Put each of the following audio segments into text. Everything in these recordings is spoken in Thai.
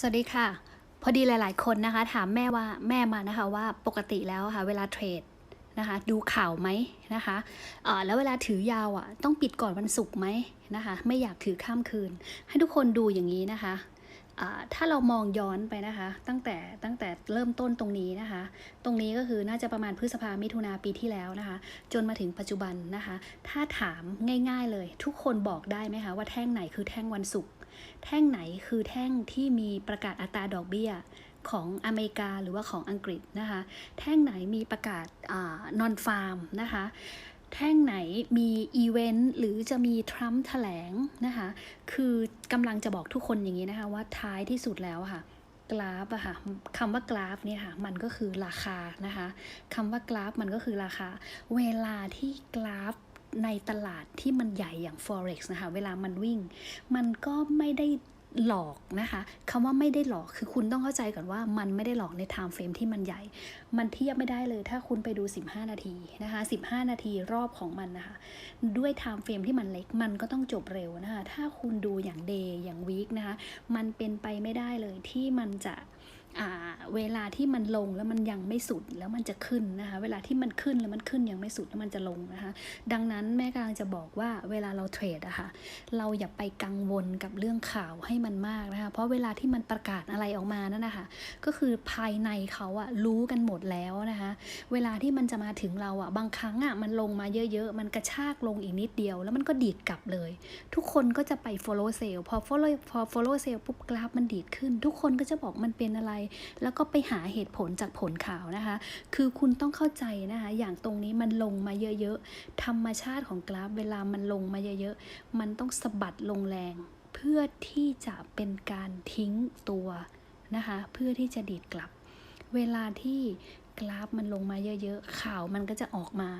สวัสดีค่ะ พอดีหลาย ๆ คนนะคะ ถามแม่ว่าแม่มานะคะว่าปกติแล้วค่ะ เวลาเทรดนะคะดูข่าวไหมนะคะเออแล้วเวลาถือยาวอะต้องปิดก่อนวันศุกร์ไหมนะคะ ไม่อยากถือข้ามคืน ให้ทุกคนดูอย่างนี้นะคะถ้าเรามองย้อนไปนะคะ ตั้งแต่ตั้งแต่เริ่มต้นตรงนี้นะคะ ตรงนี้ก็คือน่าจะประมาณพฤษภามิถุนาปีที่แล้วนะคะ จนมาถึงปัจจุบันนะคะ ถ้าถามง่าย ๆ เลย ทุกคนบอกได้ไหมคะว่าแท่งไหนคือแท่งวันศุกร์ แท่งไหนคือแท่งที่มีประกาศอัตราดอกเบี้ยของอเมริกาหรือว่าของอังกฤษนะคะ แท่งไหนมีประกาศนอนฟาร์มนะคะ แท่งไหนมีอีเวนต์หรือจะมีทรัมป์แถลงนะคะ คือกำลังจะบอกทุกคนอย่างนี้นะคะว่าท้ายที่สุดแล้วค่ะกราฟอะค่ะคำว่ากราฟเนี่ยค่ะมันก็คือราคานะคะคำว่ากราฟมันก็คือราคา เวลาที่กราฟ ในตลาดที่มันใหญ่อย่าง forex นะคะ เวลามันวิ่ง มันก็ไม่ได้หลอกนะคะคำว่าไม่ได้หลอกคือคุณต้องเข้าใจก่อนว่ามันไม่ได้หลอกใน time frame ที่มันใหญ่ มันเทียบไม่ได้เลยถ้าคุณไปดู 15 นาทีนะคะ15 นาทีรอบของมันนะคะ ด้วย time frame ที่มันเล็กมันก็ต้องจบเร็วนะคะ ถ้าคุณดูอย่าง day อย่าง week นะคะ มันเป็นไปไม่ได้เลยที่มันจะ เวลาที่มันลงแล้วมันยังไม่สุดแล้วมันจะขึ้นนะคะเวลาที่มันขึ้นแล้วมันขึ้นยังไม่สุดแล้วมันจะลงนะคะดังนั้นแม่กำลังจะบอกว่าเวลาเราเทรดอะค่ะเราอย่าไปกังวลกับเรื่องข่าวให้มันมากนะคะเพราะเวลาที่มันประกาศอะไรออกมานั่นนะคะก็คือภายในเขาอะรู้กันหมดแล้วนะคะเวลาที่มันจะมาถึงเราอะบางครั้งอะมันลงมาเยอะๆ มันกระชากลงอีกนิดเดียว แล้วมันก็ดีดกลับเลย ทุกคนก็จะไป follow sale พอ follow พอ follow sale ปุ๊บกราฟมันดีดขึ้น ทุกคนก็จะบอกมันเป็นอะไรแล้วก็ไปหาเหตุผลจากผลข่าวนะคะ คือคุณต้องเข้าใจนะคะ อย่างตรงนี้มันลงมาเยอะๆ ธรรมชาติของกราฟเวลามันลงมาเยอะๆ มันต้องสะบัดลงแรง เพื่อที่จะเป็นการทิ้งตัวนะคะ เพื่อที่จะดีดกลับ เวลาที่ กราฟมันลงมาเยอะๆข่าวมันก็จะออกมา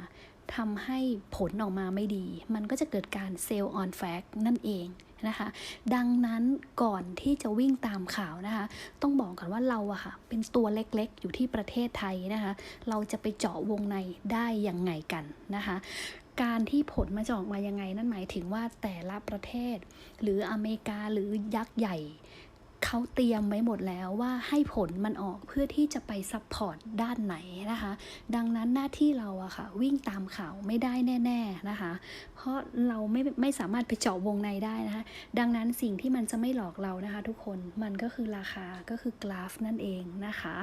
ทำให้ผลออกมาไม่ดี มันก็จะเกิดการเซลล์ออนแฟกนั่นเองนะคะ ดังนั้นก่อนที่จะวิ่งตามข่าวนะคะ ต้องบอกก่อนว่าเราอะค่ะ เป็นตัวเล็กๆ อยู่ที่ประเทศไทยนะคะ เราจะไปเจาะวงในได้ยังไงกันนะคะ การที่ผลมาจะออกมายังไงนั่นหมายถึงว่าแต่ละประเทศ หรืออเมริกาหรือยักษ์ใหญ่ เขาเตรียมไว้หมดแล้วว่าให้ผลมันออกเพื่อที่จะไปซัพพอร์ตด้านไหนนะคะ ดังนั้นหน้าที่เราอะค่ะ วิ่งตามข่าวไม่ได้แน่ ๆนะคะ เพราะเราไม่ไม่สามารถไปเจาะวงในได้นะคะ ดังนั้นสิ่งที่มันจะไม่หลอกเรานะคะ ทุกคนมันก็คือราคาก็คือกราฟนั่นเองนะคะ